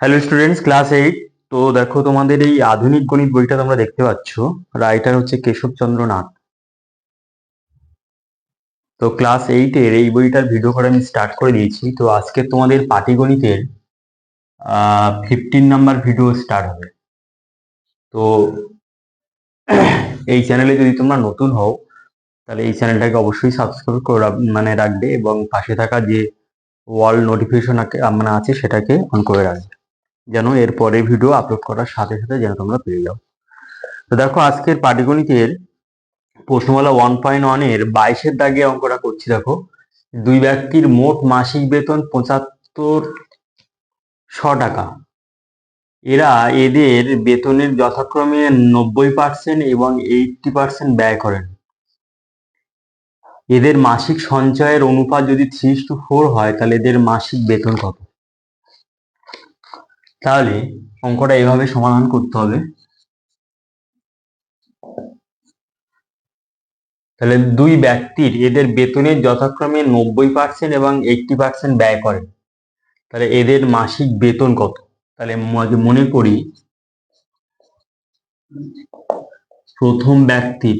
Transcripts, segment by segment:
Hello students class eight তো দেখো, তোমাদের এই আধুনিক গণিত বইটা তোমরা দেখতে পাচ্ছ। রাইটার হচ্ছে কেশবচন্দ্র নাথ। তো ক্লাস এইটের এই বইটার ভিডিও করা আমি স্টার্ট করে দিয়েছি। তো আজকে তোমাদের পাটিগণিতের ফিফটিন নাম্বার ভিডিও স্টার্ট হবে। তো এই চ্যানেলে যদি তোমরা নতুন হও, তাহলে এই চ্যানেলটাকে অবশ্যই সাবস্ক্রাইব করে মানে রাখবে এবং পাশে থাকা যে ওয়াল নোটিফিকেশন মানে আছে, সেটাকে অন করে রাখবে। যেন এর পরে ভিডিও আপলোড করার সাথে সাথে যেন তোমরা পেয়ে যাও। তো দেখো, আজকের পাটিগণিতের প্রশ্নমালা ওয়ান পয়েন্ট ওয়ানের বাইশের দাগে অঙ্কটা করছি দেখো। দুই ব্যক্তির মোট মাসিক বেতন পঁচাত্তর শ টাকা। এরা এদের বেতনের যথাক্রমে নব্বই পার্সেন্ট এবং এইটটি পার্সেন্ট ব্যয় করেন। এদের মাসিক সঞ্চয়ের অনুপাত যদি থ্রি টু ফোর হয়, তাহলে এদের মাসিক বেতন কত? তাহলে অঙ্কটা এভাবে সমাধান করতে হবে। তাহলে দুই ব্যক্তির এদের বেতনের যথাক্রমে নব্বই পার্সেন্ট এবং এইটটি পার্সেন্ট ব্যয় করে। তাহলে এদের মাসিক বেতন কত? তাহলে মনে করি, প্রথম ব্যক্তির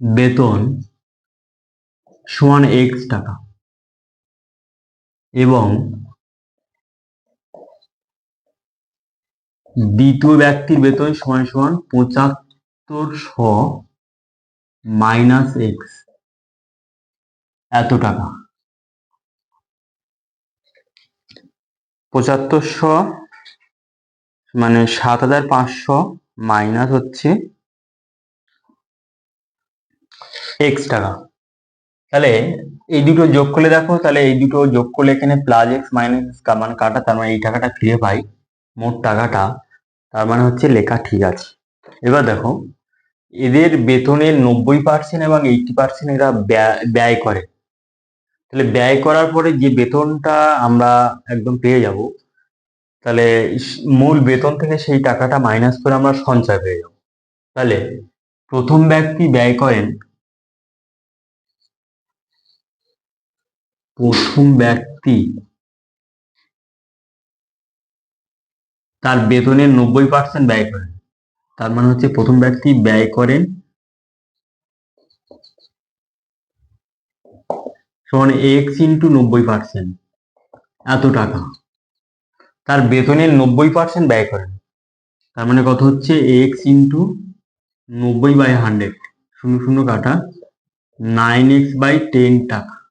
বেতন সমান এক্স টাকা। এবং দ্বিতীয় ব্যক্তির বেতন সমান সমান পঁচাত্তর শ মাইনাস এক্স। এত টাকা। পঁচাত্তর শ মানে সাত হাজার পাঁচশো মাইনাস হচ্ছে এক্স টাকা। তাহলে এই দুটো যোগ করলে দেখো, তাহলে এই দুটো যোগ করলে এখানে প্লাস এক্স মাইনাস মানে কাটা, তার মানে এই টাকাটা ফিরে পাই মোট টাকাটা, তার মানে হচ্ছে লেখা ঠিক আছে। এবার দেখো, এদের বেতনের নব্বই পার্সেন্ট এবং এইটি পার্সেন্ট এরা ব্যয়- ব্যয় করে। তাহলে ব্যয় করার পরে যে বেতনটা আমরা একদম পেয়ে যাব, তাহলে মূল বেতন থেকে সেই টাকাটা মাইনাস করে আমরা সঞ্চয় পেয়ে যাব। তাহলে প্রথম ব্যক্তি ব্যয় করেন প্রথম ব্যক্তি। তার বেতনের নব্বই পার্সেন্ট ব্যয় করেন। তার মানে হচ্ছে প্রথম ব্যক্তি ব্যয় করেন সমান এক্স ইন্টু নব্বই পার্সেন্ট এত টাকা। তার বেতনের নব্বই পার্সেন্ট ব্যয় করেন। তার মানে কত হচ্ছে? এক্স ইন্টু নব্বই বাই হান্ড্রেড। শূন্য শূন্য কাটা। নাইন এক্স বাই টেন টাকা।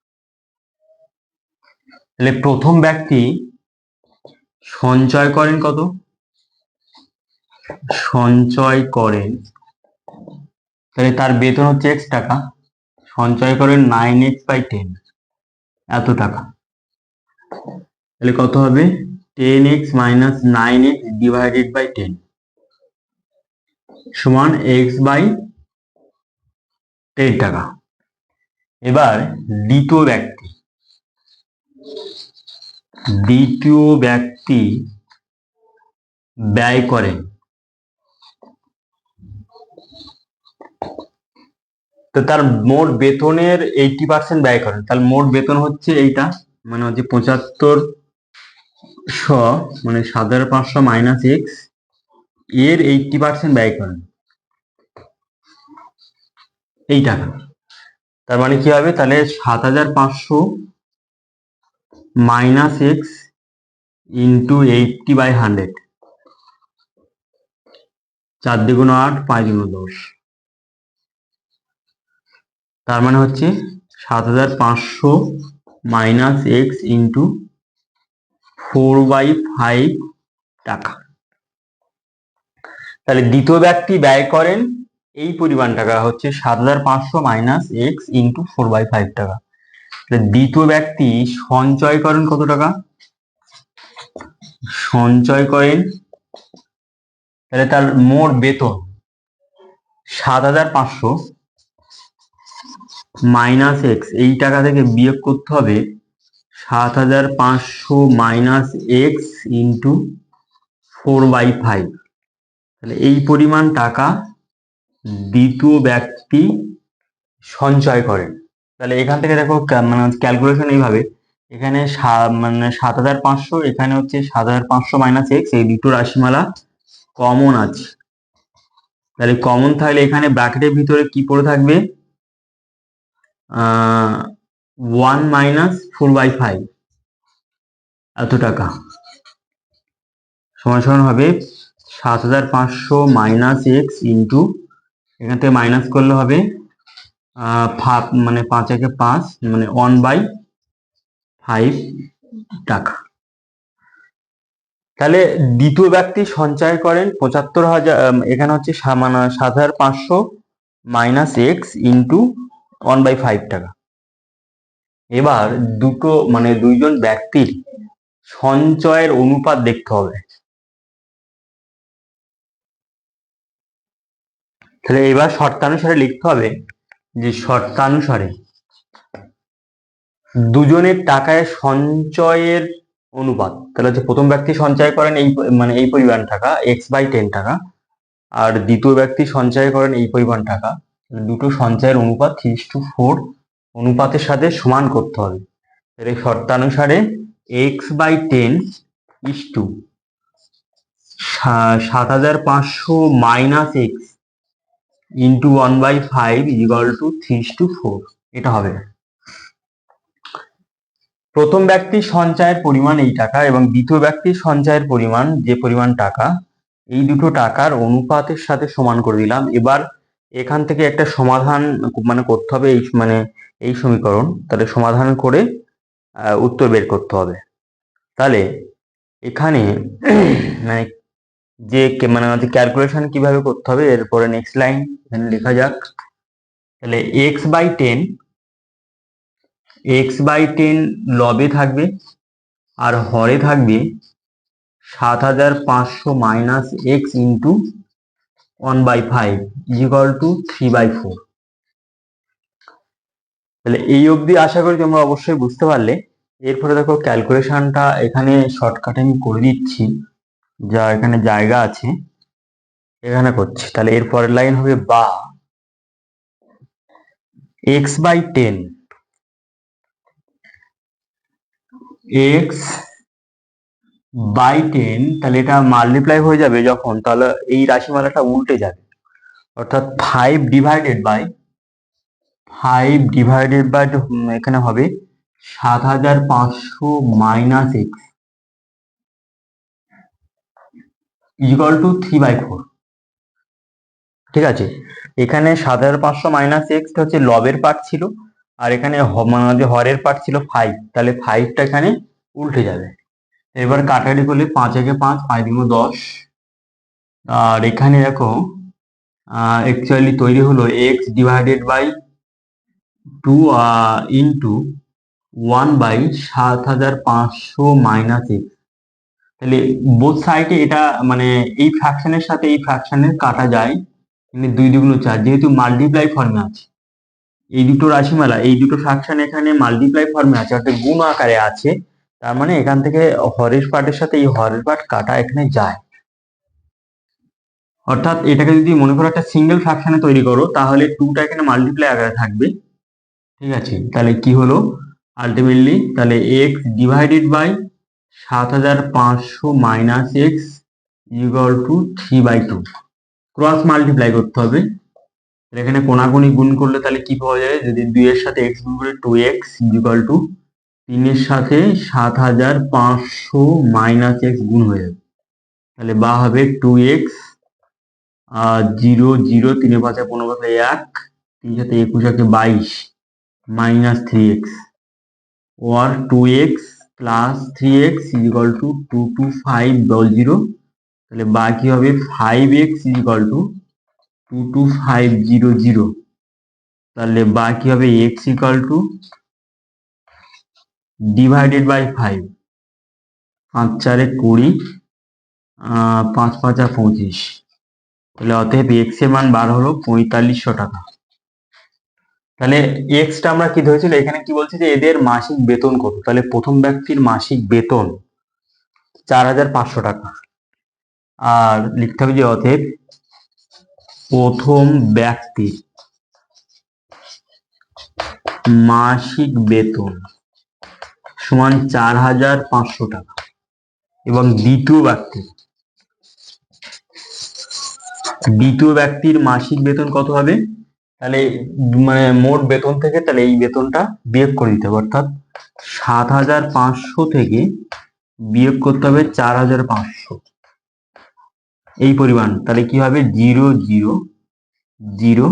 তাহলে প্রথম ব্যক্তি সঞ্চয় করেন কত? সঞ্চয় করেন। তাহলে তার বেতন হচ্ছে এক্স টাকা। সঞ্চয় করেন নাইন এক্স বাই টেন এত টাকা। তাহলে কত হবে? Ten x minus nine x divided by ten সমান এক্স বাই টেন টাকা। এবার দ্বিতীয় ব্যক্তি। দ্বিতীয় ব্যক্তি ব্যয় করেন তো তার মোট বেতনের এইটি পার্সেন্ট ব্যয় করেন তার মোট বেতন হচ্ছে এইটা মানে হচ্ছে পঁচাত্তর শ মানে সাত হাজার পাঁচশো মাইনাস এক্সের এইটি পার্সেন্ট ব্যয় করেন এই টাকা। তার মানে কি হবে? তাহলে সাত হাজার পাঁচশো minus x into eighty by hundred চার দ্বিগুণ আট, পাঁচ দ্বিগুণ দশ। তার মানে হচ্ছে সাত হাজার পাঁচশো minus x into four by five টাকা। তাহলে দ্বিতীয় ব্যক্তি ব্যয় করেন এই পরিমাণ টাকা, হচ্ছে সাত হাজার পাঁচশো minus x into four by five টাকা। দ্বিতীয় ব্যক্তি সঞ্চয় করেন কত টাকা? সঞ্চয় করেন তাহলে তার মোট বেতন সাত হাজার পাঁচশো মাইনাস এক্স এই টাকা থেকে বিয়োগ করতে হবে সাত হাজার পাঁচশো minus x into four by five তাহলে এই পরিমাণ টাকা দ্বিতীয় ব্যক্তি সঞ্চয় করেন। তাহলে এখান থেকে দেখো মানে ক্যালকুলেশন এইভাবে। এখানে মানে সাত হাজার পাঁচশো, এখানে হচ্ছে সাত হাজার পাঁচশো মাইনাস এক্স এই দুটো রাশিমালা কমন আছে। তাহলে কমন থাকলে এখানে ব্র্যাকেটের ভিতরে কি পড়ে থাকবে? One minus four by five এত টাকা। সমান সমান হবে সাত হাজার পাঁচশো মাইনাস এক্স ইন্টু এখান থেকে মাইনাস করলে হবে আহ, ফা- মানে পাঁচ একে পাঁচ মানে ওয়ান বাই ফাইভ টাকা। তাহলে দ্বিতীয় ব্যক্তি সঞ্চয় করেন পঁচাত্তর হাজার এখানে হচ্ছে মানে সাত হাজার পাঁচশো minus x into one by five টাকা। এবার দুটো মানে দুইজন ব্যক্তির সঞ্চয়ের অনুপাত দেখতে হবে। তাহলে এবার শর্তানুসারে লিখতে হবে যে শর্তানুসারে দুজনের টাকায় সঞ্চয়ের অনুপাত, তাহলে হচ্ছে প্রথম ব্যক্তি সঞ্চয় করেন এই মানে এই পরিমাণ টাকা এক্স বাই টেন টাকা, আর দ্বিতীয় ব্যক্তি সঞ্চয় করেন এই পরিমাণ টাকা দুটো সঞ্চয়ের অনুপাত থ্রি টু ফোর অনুপাতের সাথে সমান করতে হবে। তাহলে শর্তানুসারে x by ten is to সাত হাজার পাঁচশো minus x into one by five equal to three to four এটা হবে। প্রথম ব্যক্তির সঞ্চয়ের পরিমাণ এই টাকা এবং দ্বিতীয় ব্যক্তির সঞ্চয়ের পরিমাণ যে পরিমাণ টাকা, এই দুটো টাকার অনুপাতের সাথে সমান করে দিলাম। এবার এখান থেকে একটা সমাধান মানে করতে হবে এই মানে এই সমীকরণ। তাহলে সমাধান করে উত্তর বের করতে হবে। তাহলে এখানে মানে যে মানে আমাদের ক্যালকুলেশন কীভাবে করতে হবে এরপরে নেক্সট লাইন এখানে লেখা যাক। তাহলে x by ten x by ten লবে থাকবে আর হরে থাকবে সাত হাজার পাঁচশো minus x into one by five equal to three by four তাহলে এই অবধি আশা করি তোমরা অবশ্যই বুঝতে পারলে। এরপরে দেখো ক্যালকুলেশনটা এখানে শর্টকাটে আমি করে দিচ্ছি। যা এখানে জায়গা আছে, এখানে করছি। তাহলে এর পরের লাইন হবে বা। X by ten x by ten তাহলে এটা মাল্টিপ্লাই হয়ে যাবে যখন, তাহলে এই রাশিমালাটা উল্টে যাবে। অর্থাৎ five divided by five divided by এখানে হবে সাত হাজার পাঁচশো minus x equal to three by four ঠিক আছে? এখানে সাত হাজার পাঁচশো মাইনাস এক্স হচ্ছে লবের পার্ট ছিল, আর এখানে মানে হরের পার্ট ছিল ফাইভ তাহলে ফাইভটা এখানে উল্টে যাবে। এবার কাটাকাটি করলে পাঁচ একে পাঁচ পাঁচ দিনো দশ। আর এখানে দেখো অ্যাকচুয়ালি তৈরি হলো x divided by two into one by সাত হাজার পাঁচশো মাইনাস এক্স তাহলে বোথ সাইডে এটা মানে এই ফ্র্যাকশনের সাথে এই ফ্র্যাকশনের কাটা যায়। কিন্তু দুই দুগুণ চার, যেহেতু মাল্টিপ্লাই ফর্মে আছে। এই দুটো রাশিমালা, এই দুটো ফ্র্যাকশন এখানে মাল্টিপ্লাই ফর্মে আছে, অর্থাৎ গুণ আকারে আছে। তার মানে এখান থেকে হরের পার্টের সাথে এই হরের পার্ট কাটা এখানে যায়। অর্থাৎ এটাকে যদি মনে করো একটা সিঙ্গেল ফ্র্যাকশনে তৈরি করো, তাহলে টুটা এখানে মাল্টিপ্লাই আকারে থাকবে। ঠিক আছে? তাহলে কি হলো? আলটিমেটলি তাহলে এক্স ডিভাইডেড বাই সাত হাজার পাঁচশো minus x equal to three by two cross multiply করতে হবে। এখানে কোনাগুনি গুণ করলে তাহলে কি পাওয়া যায় যদি দুই এর সাথে এক্স গুণ করে টু এক্স ইকুয়াল টু তিনের সাথে সাত হাজার পাঁচশো মাইনাস এক্স গুণ হয়ে যাবে। তাহলে বা হবে টু এক্স জিরো জিরো তিনে পাঁচে পনেরো পাঁচে এক তিন সাথে একুশ একে বাইশ minus three x war two X plus three X equal two two two five double zero তাহলে বাকি হবে five X equal two two two five zero zero তাহলে বাকি হবে X equal two divided by five পাঁচ চারে কুড়ি পাঁচ পাঁচা পঁচিশ। তাহলে অতএব এক্সের মান বার হলো পঁয়তাল্লিশশো টাকা। তাহলে এক্সটা আমরা কি ধরেছিল? এখানে কি বলছে যে এদের মাসিক বেতন কত? তাহলে প্রথম ব্যক্তির মাসিক বেতন চার হাজার পাঁচশো টাকা। আর লিখতে হবে যে অতএব প্রথম ব্যক্তি মাসিক বেতন সমান চার হাজার পাঁচশো টাকা এবং দ্বিতীয় ব্যক্তি, দ্বিতীয় ব্যক্তির মাসিক বেতন কত হবে? তাহলে মানে মোট বেতন থেকে তাহলে এই বেতনটা বিয়োগ করে দিতে হবে। অর্থাৎ সাত হাজার পাঁচশো থেকে বিয়োগ করতে হবে চার হাজার পাঁচশো। এই পরিমাণ, তাহলে কি হবে? জিরো জিরো জিরো,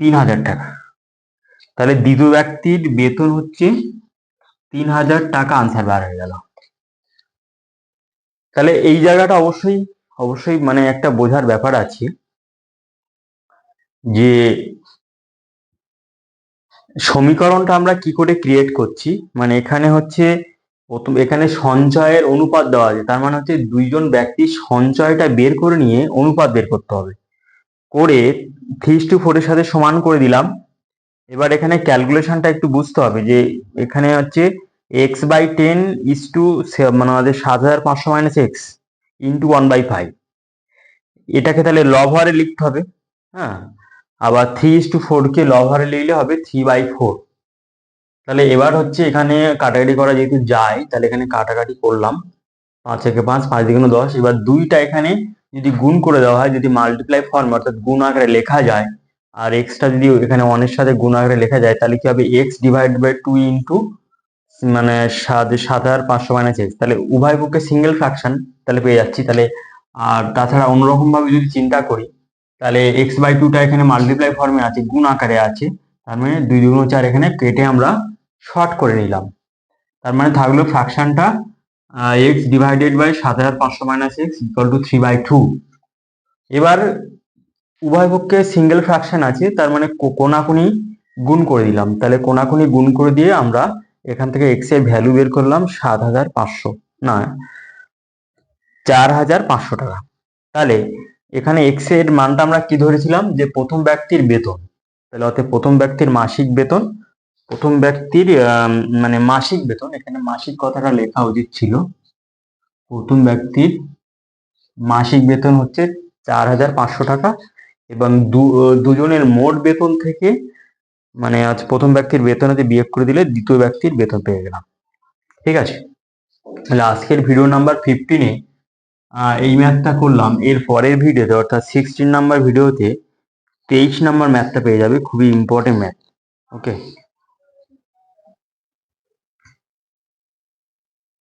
তিন হাজার টাকা। তাহলে দ্বিতীয় ব্যক্তির বেতন হচ্ছে তিন হাজার টাকা আনসার বার হয়ে গেল। তাহলে এই জায়গাটা অবশ্যই অবশ্যই মানে একটা বোঝার ব্যাপার আছে। যে সমীকরণটা আমরা কি করে ক্রিয়েট করছি মানে এখানে হচ্ছে প্রথম, এখানে সঞ্চয়ের অনুপাত দেওয়া আছে, তার মানে হচ্ছে দুইজন ব্যক্তির সঞ্চয়টা বের করে নিয়ে অনুপাত বের করতে হবে। করে থ্রি টু ফোরের সাথে সমান করে দিলাম। এবার এখানে ক্যালকুলেশনটা একটু বুঝতে হবে যে এখানে হচ্ছে x by ten is to মানে আমাদের সাত হাজার পাঁচশো minus x into one by five এটাকে তাহলে লব হারে লিখতে হবে হ্যাঁ? আবার থ্রি ইস টু ফোরকে লব হারে লিখলে হবে থ্রি বাই ফোর তাহলে এবার হচ্ছে এখানে কাটাকাটি করা যেহেতু যায়, তাহলে এখানে কাটাকাটি করলাম। পাঁচ থেকে পাঁচ পাঁচ দিগুণ দশ। এবার দুইটা এখানে যদি গুণ করে দেওয়া হয়, যদি মাল্টিপ্লাই ফর্ম অর্থাৎ গুণ আকারে লেখা যায়, আর এক্সটা যদি এখানে ওয়ানের সাথে গুণ আকারে লেখা যায়, তাহলে কি হবে x divide by two into মানে সাত সাত হাজার পাঁচশো মাইনাস এক্স তাহলে উভয় পক্ষে সিঙ্গেল ফ্র্যাকশন তাহলে পেয়ে যাচ্ছি। তাহলে আর তাছাড়া অন্যরকম ভাবে যদি চিন্তা করি তাহলে এক্স বাই টুটা এখানে মাল্টিপ্লাই ফর্মে আছে, গুণ আকারে আছে, তার মানে দুই দুগুণ চার এখানে কেটে আমরা শর্ট করে নিলাম। তার মানে থাকল ফ্র্যাকশনটা এক্স ডিভাইডেড বাই সাত হাজার পাঁচশো minus x equal to three by two এবার উভয় পক্ষে সিঙ্গেল ফ্র্যাকশন আছে, তার মানে কোনাকুনি গুণ করে দিলাম। তাহলে কোনাকুনি গুণ করে দিয়ে আমরা এখান থেকে এক্সের ভ্যালু বের করলাম সাত হাজার পাঁচশো, না, চার হাজার পাঁচশো টাকা। তাহলে এখানে এক্সের মানটা আমরা কি ধরেছিলাম? যে প্রথম ব্যক্তির বেতন। তাহলে অর্থাৎ প্রথম ব্যক্তির মাসিক বেতন, প্রথম ব্যক্তির মানে মাসিক বেতন, এখানে মাসিক কথাটা লেখা উচিত ছিল। প্রথম ব্যক্তির মাসিক বেতন হচ্ছে চার হাজার পাঁচশো টাকা এবং দুজনের মোট বেতন থেকে মানে আজ প্রথম ব্যক্তির বেতন হতে বিয়োগ করে দিলে দ্বিতীয় ব্যক্তির বেতন পেয়ে গেলাম। ঠিক আছে? তাহলে আজকের ভিডিও নাম্বার ফিফটিনে এই ম্যাথটা করলাম। এর পরের ভিডিওতে, অর্থাৎ সিক্সটিন নাম্বার ভিডিওতে তেইশ নাম্বার ম্যাথটা পেয়ে যাবে। খুবই ইম্পর্টেন্ট ম্যাথ ওকে